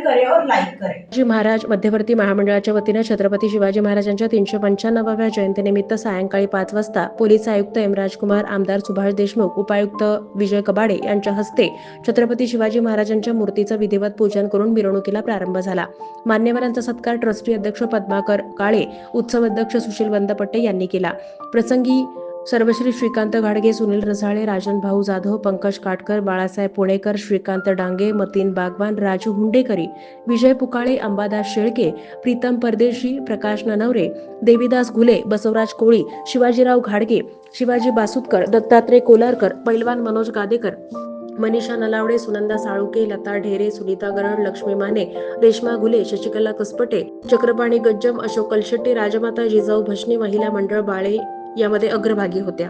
करें और लाईक करे. महाराज मध्यवर्ती महामंडळाच्या वतीनं छत्रपती शिवाजी महाराजांच्या तीनशे पंच्याण्णवाव्या जयंतीनिमित्त सायंकाळी पाच वाजता पोलीस आयुक्त एम राजकुमार आमदार सुभाष देशमुख उपायुक्त विजय कबाडे यांच्या हस्ते छत्रपती शिवाजी महाराजांच्या मूर्तीचं विधिवत पूजन करून मिरवणुकीला प्रारंभ झाला. मान्यवरांचा सत्कार ट्रस्टी अध्यक्ष पद्माकर काळे उत्सव अध्यक्ष सुशील वंदपट्टे यांनी केला. प्रसंगी सर्वश्री श्रीकांत घाडगे सुनील रसाळे राजन भाऊ जाधव पंकज काटकर बाळासाहेब पुणेकर श्रीकांत डांगे मतीन बागवान राजू हुंडेकरी विजय पुकाळे अंबादास शेळके प्रीतम परदेशी प्रकाश ननवरे देवीदास घुले बसवराज कोळी शिवाजीराव घाडगे शिवाजी बासुतकर दत्तात्रय कोलारकर पैलवान मनोज गादेकर मनीषा नलावडे सुनंदा साळुके लता ढेरे सुनीता गरड लक्ष्मी माने रेश्मा घुले शशिकला कसपटे चक्रपाणी गज्जम अशोक कलशेट्टी राजमाता जिजाऊ भजनी महिला मंडळ बाळे यामध्ये अग्रभागी होत्या.